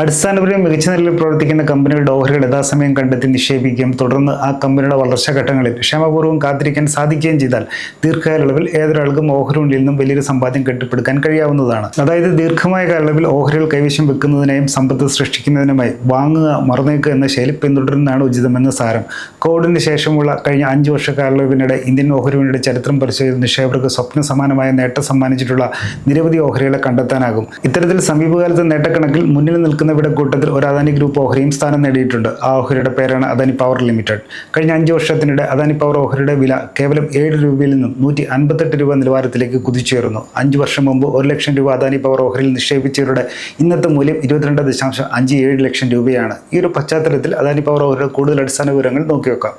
അടിസ്ഥാനപരമായി മികച്ച നിലയിൽ പ്രവർത്തിക്കുന്ന കമ്പനികളുടെ ഓഹരികൾ യഥാസമയം കണ്ടെത്തി നിക്ഷേപിക്കുകയും തുടർന്ന് ആ കമ്പനിയുടെ വളർച്ചാ ഘട്ടങ്ങളിൽ ക്ഷമപൂർവം കാത്തിരിക്കാൻ സാധിക്കുകയും ചെയ്താൽ ദീർഘകാലയളവിൽ ഏതൊരാൾക്കും ഓഹരികളിൽ നിന്നും വലിയൊരു സമ്പാദ്യം കെട്ടിപ്പടുക്കാൻ കഴിയാവുന്നതാണ്. അതായത് ദീർഘമായ കാലയളവിൽ ഓഹരികൾ കൈവശം വെക്കുന്നതിനായും സമ്പത്ത് സൃഷ്ടിക്കുന്നതിനുമായി വാങ്ങുക മറന്നേക്കുക എന്ന ശൈലി പിന്തുടരുന്നതാണ് ഉചിതമെന്ന് സാരം. കോവിഡിന് ശേഷമുള്ള കഴിഞ്ഞ അഞ്ച് വർഷ കാലയളവിനിടെ ഇന്ത്യൻ ഓഹരിയുടെ ചരിത്രം പരിശോധിച്ച് നിക്ഷേപകർക്ക് സ്വപ്ന സമാനമായ നേട്ടം സമ്മാനിച്ചിട്ടുള്ള നിരവധി ഓഹരികളെ കണ്ടെത്താനാകും. ഇത്തരത്തിൽ സമീപകാലത്തെ നേട്ടക്കണക്കിൽ മുന്നിൽ നിൽക്കുന്നവരുടെ കൂട്ടത്തിൽ ഒരു അദാനി ഗ്രൂപ്പ് ഓഹരിയും സ്ഥാനം നേടിയിട്ടുണ്ട്. ആ ഓഹരിയുടെ പേരാണ് അദാനി പവർ ലിമിറ്റഡ്. കഴിഞ്ഞ അഞ്ച് വർഷത്തിനിടെ അദാനി പവർ ഓഹരിയുടെ വില കേവലം ഏഴ് രൂപയിൽ നിന്നും നൂറ്റി അൻപത്തെട്ട് രൂപ നിലവാരത്തിലേക്ക് കുതിച്ചുയർന്നു അഞ്ച് വർഷം മുമ്പ് ഒരു ലക്ഷം രൂപ അദാനി പവർ ഓഹരിയിൽ നിക്ഷേപിച്ചവരുടെ ഇന്നത്തെ മൂല്യം ഇരുപത്തിരണ്ട് ദശാംശം അഞ്ച് ഏഴ് ലക്ഷം രൂപയാണ്. ഈ ഒരു പശ്ചാത്തലത്തിൽ അദാനി പവർ ഓഹരിയുടെ കൂടുതൽ അടിസ്ഥാന വിവരങ്ങൾ നോക്കിവെക്കാം.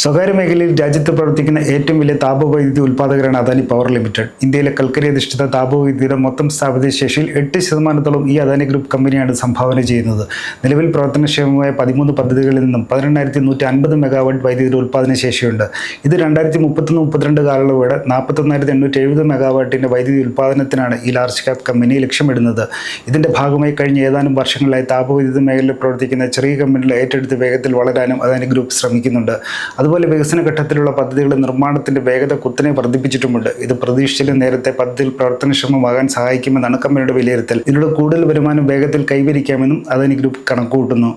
സ്വകാര്യ മേഖലയിൽ രാജ്യത്ത് പ്രവർത്തിക്കുന്ന ഏറ്റവും വലിയ താപവൈദ്യുതി ഉൽപ്പാദകരാണ് അദാനി പവർ ലിമിറ്റഡ്. ഇന്ത്യയിലെ കൽക്കരി അധിഷ്ഠിത താപവൈദ്യുതിയുടെ മൊത്തം സ്ഥാപിത ശേഷിയിൽ എട്ട് ശതമാനത്തോളം ഈ അദാനി ഗ്രൂപ്പ് കമ്പനിയാണ് സംഭാവന ചെയ്യുന്നത്. നിലവിൽ പ്രവർത്തനക്ഷമമായ പതിമൂന്ന് പദ്ധതികളിൽ നിന്നും പതിനെണ്ണായിരത്തി നൂറ്റി അൻപത് മെഗാവാട്ട് വൈദ്യുതിയുടെ ഉൽപ്പാദന ശേഷിയുണ്ട്. ഇത് രണ്ടായിരത്തി മുപ്പത്തൊന്ന് മുപ്പത്തിരണ്ട് കാലയളവോടെ നാൽപ്പത്തൊന്നായിരത്തി എണ്ണൂറ്റി എഴുപത് മെഗാവാട്ടിന്റെ വൈദ്യുതി ഉൽപ്പാദനത്തിനാണ് ഈ ലാർജ് ക്യാപ് കമ്പനി ലക്ഷ്യമിടുന്നത്. ഇതിന്റെ ഭാഗമായി കഴിഞ്ഞ ഏതാനും വർഷങ്ങളായി താപവൈദ്യുതി മേഖലയിൽ പ്രവർത്തിക്കുന്ന ചെറിയ കമ്പനികൾ ഏറ്റെടുത്ത് വേഗത്തിൽ വളരാനും അദാനി ഗ്രൂപ്പ് ശ്രമിക്കുന്നുണ്ട്. അതുപോലെ വികസന ഘട്ടത്തിലുള്ള പദ്ധതികളുടെ നിർമ്മാണത്തിന്റെ വേഗത കുത്തനെ വർദ്ധിപ്പിച്ചിട്ടുമുണ്ട്. ഇത് പ്രതീക്ഷിച്ചിലും നേരത്തെ പദ്ധതിയിൽ പ്രവർത്തനക്ഷമമാകാൻ സഹായിക്കുമെന്നാണ് കമ്പനിയുടെ വിലയിരുത്തൽ. ഇതിലൂടെ കൂടുതൽ വരുമാനം വേഗത്തിൽ കൈവരിക്കാമെന്നും അദാനി ഗ്രൂപ്പ് കണക്കുകൂട്ടുന്നു.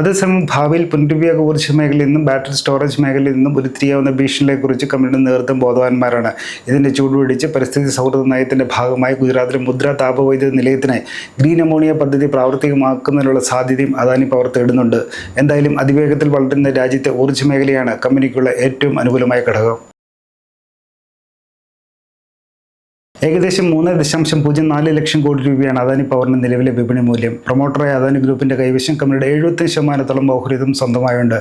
അതേസമയം ഭാവിയിൽ പുനരുപയോഗ ഊർജ മേഖലയിൽ നിന്നും ബാറ്ററി സ്റ്റോറേജ് മേഖലയിൽ നിന്നും ഉരുത്തിരിയാവുന്ന ഭീഷണികളെക്കുറിച്ച് കമ്പനിയുടെ നേതൃത്വം ബോധവാന്മാരാണ്. ഇതിന്റെ ചൂടുപിടിച്ച് പരിസ്ഥിതി സൗഹൃദ നയത്തിന്റെ ഭാഗമായി ഗുജറാത്തിലെ മുദ്ര താപവൈദ്യുത നിലയത്തിനായി ഗ്രീൻ അമോണിയ പദ്ധതി പ്രാവർത്തികമാക്കുന്നതിനുള്ള സാധ്യതയും അദാനി പവർ തേടുന്നുണ്ട്. എന്തായാലും അതിവേഗത്തിൽ വളരുന്ന രാജ്യത്തെ ഊർജ മേഖലയാണ് കമ്പനിക്കുള്ള ഏറ്റവും അനുകൂലമായ ഘടകം ഏകദേശം മൂന്ന് ദശാംശം പൂജ്യം നാല് ലക്ഷം കോടി രൂപയാണ് അദാനി പവറിന്റെ നിലവിലെ വിപണി മൂല്യം. പ്രൊമോട്ടറായ അദാനി ഗ്രൂപ്പിന്റെ കൈവശം കമ്പനിയുടെ എഴുപത്തഞ്ച് ശതമാനത്തോളം ഓഹരിതും സ്വന്തമായുണ്ട്.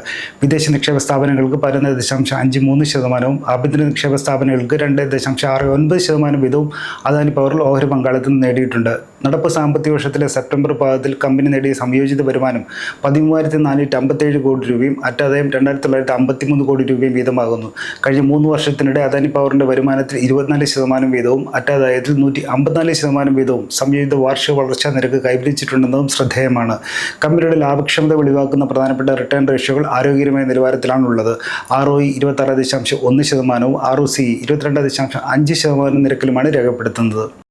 വിദേശ നിക്ഷേപ സ്ഥാപനങ്ങൾക്ക് പതിനൊന്ന് ദശാംശം അഞ്ച് മൂന്ന് ശതമാനവും ആഭ്യന്തര നിക്ഷേപ സ്ഥാപനങ്ങൾക്ക് രണ്ട് ദശാംശം ആറ് ഒൻപത് ശതമാനം വീതവും അദാനി പവറിൽ ഓഹരി പങ്കാളിത്തം നേടിയിട്ടുണ്ട്. നടപ്പ് സാമ്പത്തിക വർഷത്തിലെ സെപ്റ്റംബർ പാദത്തിൽ കമ്പനി നേടിയ സംയോജിത വരുമാനം പതിമൂവായിരത്തി നാനൂറ്റി അമ്പത്തേഴ് കോടി രൂപയും അറ്റാദായം രണ്ടായിരത്തി തൊള്ളായിരത്തി അമ്പത്തിമൂന്ന് കോടി രൂപയും വീതമാകുന്നു. കഴിഞ്ഞ മൂന്ന് വർഷത്തിനിടെ അദാനി പവറിന്റെ വരുമാനത്തിൽ ഇരുപത്തിനാല് ശതമാനം വീതവും അറ്റാദായത്തിൽ നൂറ്റി അമ്പത്തിനാല് ശതമാനം വീതവും സംയോജിത വാർഷിക വളർച്ചാ നിരക്ക് കൈവരിച്ചിട്ടുണ്ടെന്നതും ശ്രദ്ധേയമാണ്. കമ്പനിയുടെ ലാഭക്ഷമത വെളിവാക്കുന്ന പ്രധാനപ്പെട്ട റിട്ടേൺ റേഷ്യോകൾ ആരോഗ്യകരമായ നിലവാരത്തിലാണുള്ളത്. ആർ ഒ ഇ ഇരുപത്താറ് ദശാംശം ഒന്ന് ശതമാനവും ആർ ഒ സി ഇരുപത്തിരണ്ട് ദശാംശം അഞ്ച് ശതമാനം നിരക്കിലുമാണ് രേഖപ്പെടുത്തുന്നത്.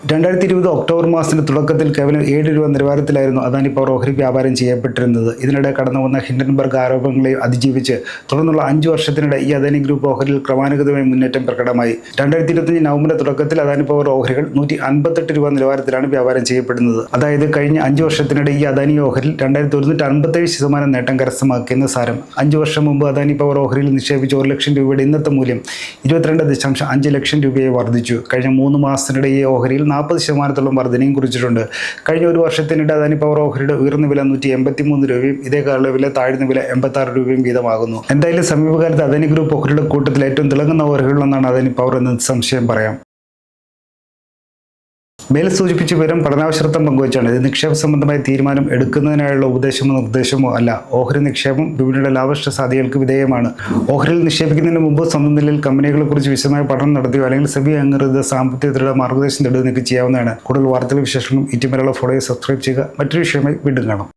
രണ്ടായിരത്തി ഇരുപത് ഒക്ടോബർ മാസത്തിന്റെ തുടക്കത്തിൽ കേവലം ഏഴ് രൂപ നിലവാരത്തിലായിരുന്നു അദാനി പവർ ഓഹരി വ്യാപാരം ചെയ്യപ്പെട്ടിരുന്നത്. ഇതിനിടെ കടന്നു വന്ന ഹിൻഡൻബർഗ് ആരോപണങ്ങളെ അതിജീവിച്ച് തുടർന്നുള്ള അഞ്ച് വർഷത്തിനിടെ ഈ അദാനി ഗ്രൂപ്പ് ഓഹരിയിൽ ക്രമാനുഗതമായ മുന്നേറ്റം പ്രകടമായി. രണ്ടായിരത്തി ഇരുപത്തിയഞ്ച് നവംബർ തുടക്കത്തിൽ അദാനി പവർ ഓഹരികൾ നൂറ്റി അൻപത്തെട്ട് രൂപ നിലവാരത്തിലാണ് വ്യാപാരം ചെയ്യപ്പെടുന്നത്. അതായത് കഴിഞ്ഞ അഞ്ച് വർഷത്തിനിടെ ഈ അദാനി ഓഹരിൽ രണ്ടായിരത്തി ഒരുന്നൂറ്റി അൻപത്തേഴ് ശതമാനം നേട്ടം കരസ്ഥമാക്കിയെന്ന് സാരം. അഞ്ച് വർഷം മുമ്പ് അദാനി പവർ ഓഹരിയിൽ നിക്ഷേപിച്ച ഒരു ലക്ഷം രൂപയുടെ ഇന്നത്തെ മൂല്യം ഇരുപത്തിരണ്ട് ദശാംശം അഞ്ച് ലക്ഷം രൂപയെ വർദ്ധിച്ചു. കഴിഞ്ഞ മൂന്ന് മാസത്തിനിടെ ഈ ഓഹരിയിൽ നാൽപ്പത് ശതമാനത്തോളം വർധനയും കുറിച്ചിട്ടുണ്ട്. കഴിഞ്ഞ ഒരു വർഷത്തിനിടെ അദാനി പവർ ഓഹരിയുടെ ഉയർന്ന വില നൂറ്റി എൺപത്തി മൂന്ന് രൂപയും ഇതേ വില താഴ്ന്ന വില എൺപത്തി ആറ് രൂപയും വീതമാകുന്നു. എന്തായാലും സമീപകാലത്ത് അദാനി ഗ്രൂപ്പ് ഓഹരിയുടെ കൂട്ടത്തിൽ ഏറ്റവും തിളങ്ങുന്ന ഓഹരികളിലൊന്നാണ് അദാനി പവർ എന്ന് സംശയം പറയാം. മേൽ സൂചിപ്പിച്ച വിവരം പഠനാവശ്രദ്ധം പങ്കുവച്ചാണ്. ഇത് നിക്ഷേപ സംബന്ധമായ തീരുമാനം എടുക്കുന്നതിനായുള്ള ഉപദേശമോ നിർദ്ദേശമോ അല്ല. ഓഹരി നിക്ഷേപം വിപണിയുടെ ലാഭഷ്ട സാധ്യതകൾക്ക് വിധേയമാണ്. ഓഹരിയിൽ നിക്ഷേപിക്കുന്നതിന് മുമ്പ് സ്വന്തം നിലയിൽ കമ്പനികളെക്കുറിച്ച് വിശദമായ പഠനം നടത്തിയോ അല്ലെങ്കിൽ സെബി അംഗീകൃത സാമ്പത്തികത്തിലുള്ള മാർഗദർശനം തേടുക ചെയ്യാവുന്നതാണ്. കൂടുതൽ വാർത്തകൾ വിശേഷങ്ങളും ഇറ്റുമലുള്ള ഫോളോയെ സബ്സ്ക്രൈബ് ചെയ്യുക. മറ്റൊരു വിഷയമായി വീണ്ടും കാണാം.